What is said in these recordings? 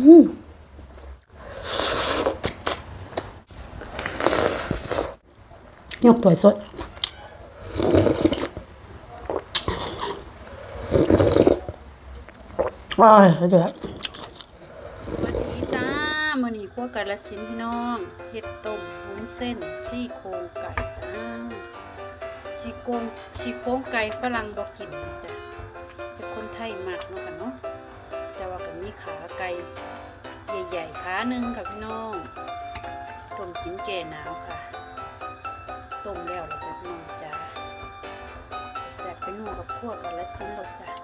ยกตัวสดว้ายเดือดสวัสดีจ้ามื้อนี้คั่วไก่ละสินพี่น้องเห็ดต้มวุ้นเส้นซี่โครงไก่จ้าซี่โครงซี่โครงไก่ฝรั่งบ่กินนะจ้ะแต่คนไทยมักเนาะกันเนาะ ไก่ใหญ่ๆขาหนึ่งค่ะพี่น้องต้มกินแก่หนาวค่ะต้มแล้วเราจะน้องจ้าแสบไปนูกับคั่วไก่ละสินรสจ้า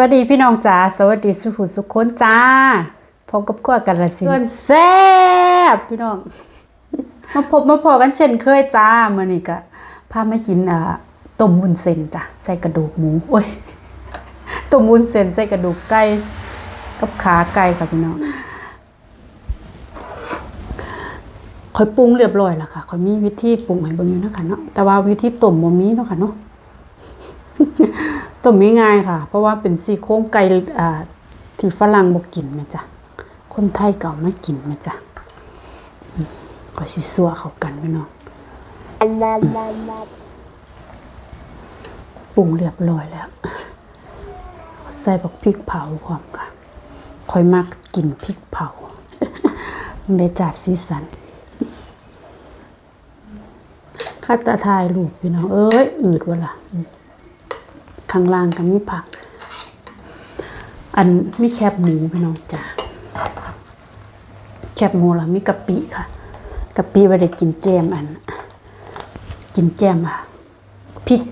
วัสดีพี่น้องจ้าสวัสดีสุขุมสุขคนจ้าพบกับขั้วกันละสิเพื่อนแซ่บพี่น้อง มาพบมาพอกันเช่นเคยจ้ามื่อนี้ก็พามากินอ่าต้มวุ้นเส้นจ้ะใส่กระดูกหมูโอ้ยต้มวุ้นเส้นใส่กระดูกไก่กับขาไก่ค่ะพี่น้องคอยปรุงเรียบร้อยแล้วค่ะคอยมีวิธีปรุงให้เบิ่งอยู่นะคะเนาะแต่ว่าวิธีต้มบ่มีเนาะค่ะเนาะ ต้มง่ายๆค่ะ เพราะว่าเป็นซี่โครงไก่ที่ฝรั่งบอกกินนะจ๊ะคนไทยเก่าไม่กินนะจ๊ะก็สิซัวเขากันไปเนาะปรุงเรียบร้อยแล้ว ใส่บักพริกเผาพร้อมค่ะคอยมักกินพริกเผาในจาดสีสันข้าตาทายลูกพี่น้อง เอ้ย อืดวะล่ะ ข้างล่างก็มีผัก อันมีแคบหมูพี่น้องจ้าแคบหมูแล้วมีกะปิค่ะกะปิไว้ได้กินแจมอัน กินแจมอะพริก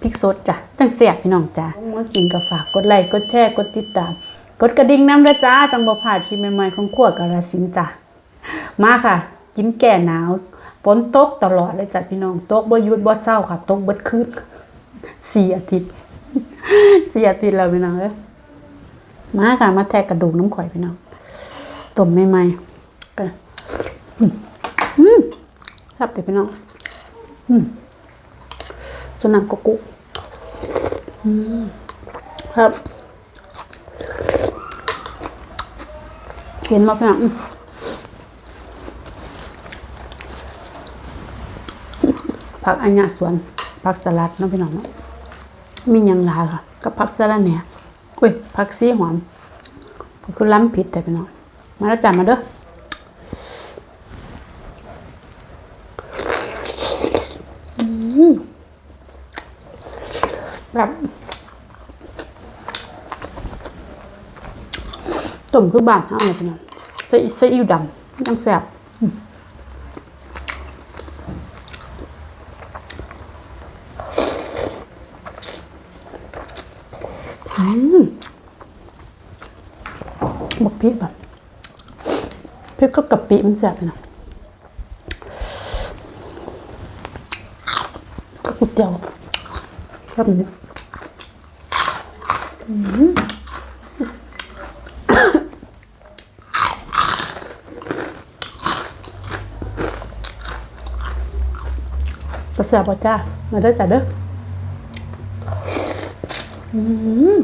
พริกสดจ้ะจังเสียบพี่น้องจ้าเมื่อกินก็ฝากกดไลค์กดแชร์กดติดตาม กดกระดิ่งน้ำละจ้าจังบ่พลาดคลิปใหม่ๆของขั้วกาลสินจ้ะมาค่ะ กินแก่หนาวฝนตกตลอดเลยจ้ะพี่น้องตกบ่ยุดบ่เศร้าค่ะตกเบิดคืนสี่อาทิตย์ สี่อาทิตย์แล้วพี่น้องเอ้ยมาค่ะมาแทกกระดูกน้ำข่อยพี่น้องต้มใหม่ๆกันอืมรับเดี๋ยวพี่น้องอืมจะนำกะกุอืมครับเห็นมาพี่น้องผักอัญญาสวนผักสลัดเนาะพี่น้องเนาะ มียังหลายค่ะกับผักสะระแหน่อุ้ยผักซีหอมคือล้ำผิดแต่พี่น้องมาแล้วจ้ามาเด้ออืมแบบต้มคือบานเท่าไหร่พี่น้องใส่ใส่อิ๊วดำยังแซ่บกพริกแบบพริ กกับกะปิมันแซ่บพี่น้องกับก๋วยเตี๋ยวแบบนี้อืมจะแซ่บป่ะจ้ามาเด้อจ้าเด้อ อืม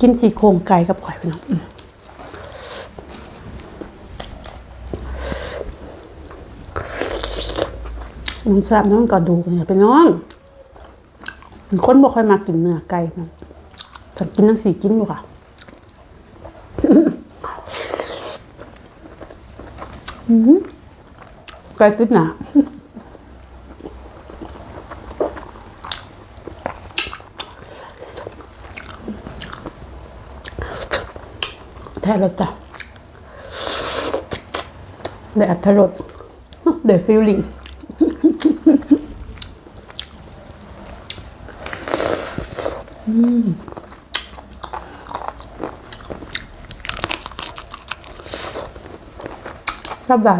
กินสี่โครงไก่กับข่อยพี่น้องมมันแซ่บน้องกระดูกเนี่ยพี่น้องคนบ่ค่อยมากินเนื้อไก่นะแต่กินทั้งสี่กินอยู่ค่ะไก่ติดหนา ท้แล้วจ้ะได้อัตรสได้ฟีลลิ่งชอบได้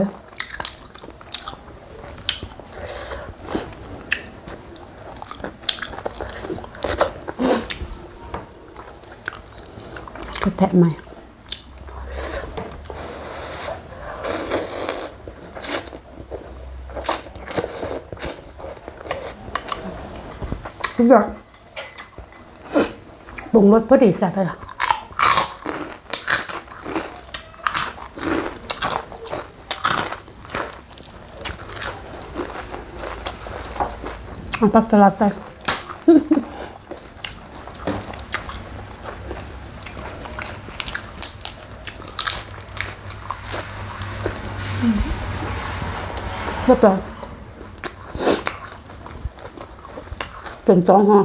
ก็แทะใหม่ ทุกอย่างปรุงรสพอดีแซ่บเลยล่ะเอาผักสลัดใส่เรียบร้อย เป็นสองห่อ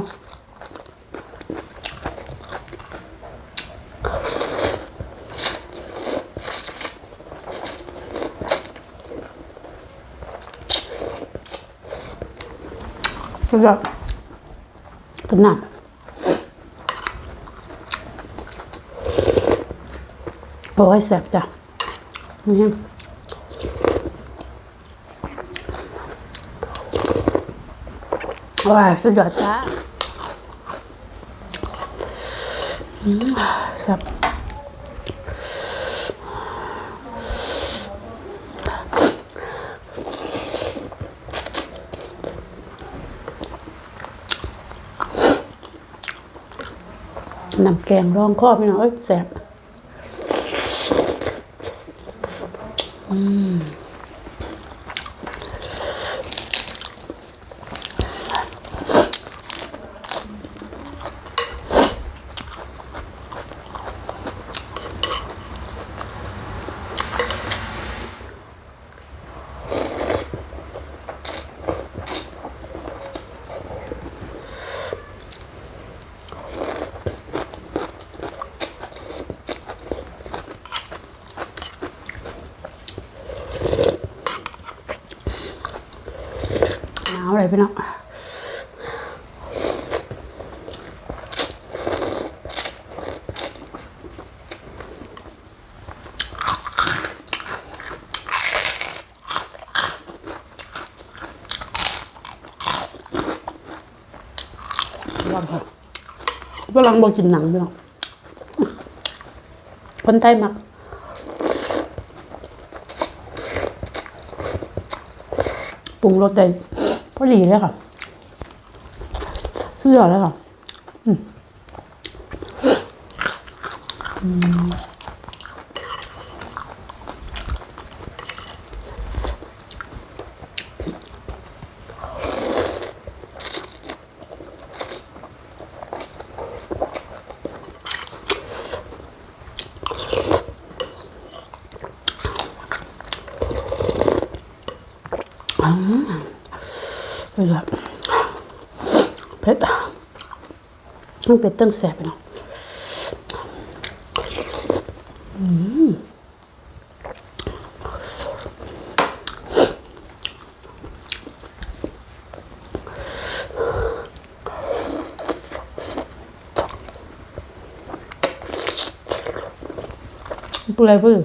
สุดยอดตุนหนักโอ้ยแสบจ้ะนี่ ว้าวสุดยอดจ้ะอืมแซ่บน้ำแกงรองข้อพี่น้องเอ้ยแซ่บหน กำลังบอกกินหนังพี่น้องคนไทยมักปรุงรสได้พอดีเลยค่ะสุดยอดเลยค่ะ อืม อืมสุดยอดเผ็ดมันเป็ดตั้งแสบไปเนาะเปื่อยเปื่อ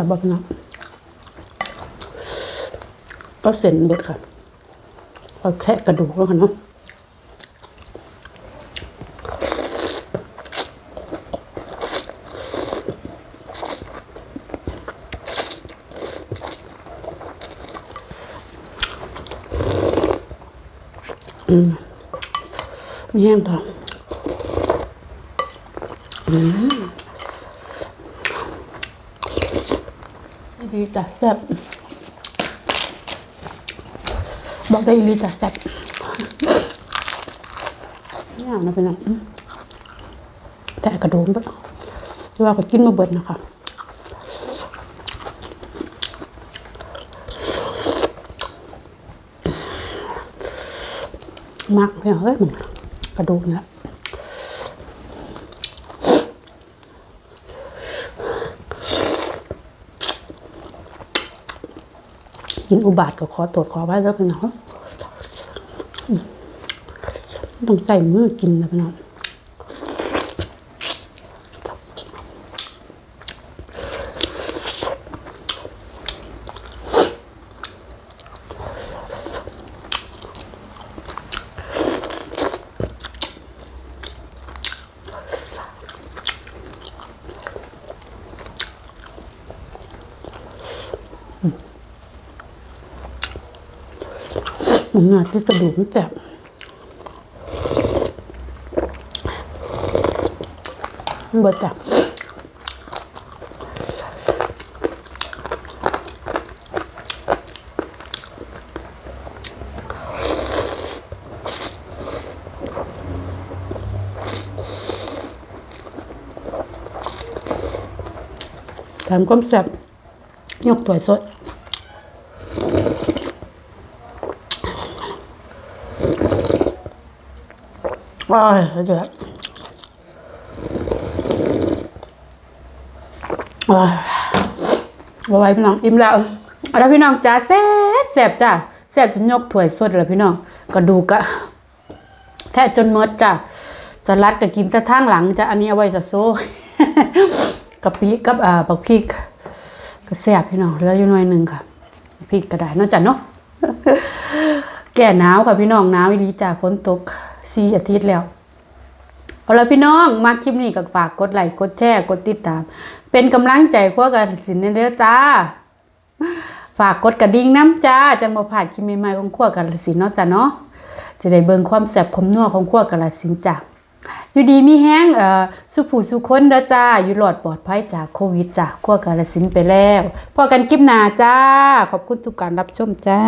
ซ่บบ่น้ก็เส้นเด็ดค่ะเอาแค่กระดูกแล้วกันเนาะมีแห้งต่ออืม ดีจัดแซ่บบอกได้ดีจัดแซ่บนี่อะนะเป็นอะอืมแต่กระดูกแต่ว่าก็กินมาเบิดนะคะมากเลยงเฮ้ยมันกระดูกเนี่ย กินอุบาทก็ขอตรวจขอไว้แล้วเป็นเนาะอืมต้องใส่มือกินนะพี่น้อง มันน่าที่กระดูกมันแสบมันเบิดจ้ะแถมก้มแสบยกตัวสด ว้ยเดือดว้ายบไหวพี่น้องอิ่มแล้วเอาละพี่น้องจ้าแซ่บแซ่บจ้าแซ่บจนยกถ้วยสดเลยพี่น้องกระดูกอะแท้จนหมดจ้าจะรัดก็กินแต่ทางหลังจ้ะอันนี้เอาไว้จะโซ่กะปิกับอ่าบักพริกก็แซ่บพี่น้องเหลืออยู่หน่อยหนึงค่ะพริกก็ได้นอกจากเนาะแก่หนาวค่ะพี่น้องหนาวดีจ้าฝนตก สี่อาทิตย์แล้ว เอาละพี่น้องมาคลิปนี้ก็ฝากกดไลค์กดแชร์กดติดตาม เป็นกำลังใจพวกกันสินเด้อจ้า ฝากกดกระดิ่งน้ำจ้าจะมาผ่านคลิปใหม่ๆของขั้วกันสินเนาะจ้าเนาะจะได้เบิ่งความแซ่บความนัวของขั้วกันสินจ้าอยู่ดีมีแห้งเอ่อสุผู้สุคนเด้อจ้า อยู่หลอดปลอดภัยจากโควิดจ้าขั้วกันสินไปแล้วพอกันคลิปหน้าจ้า ขอบคุณทุกการรับชมจ้า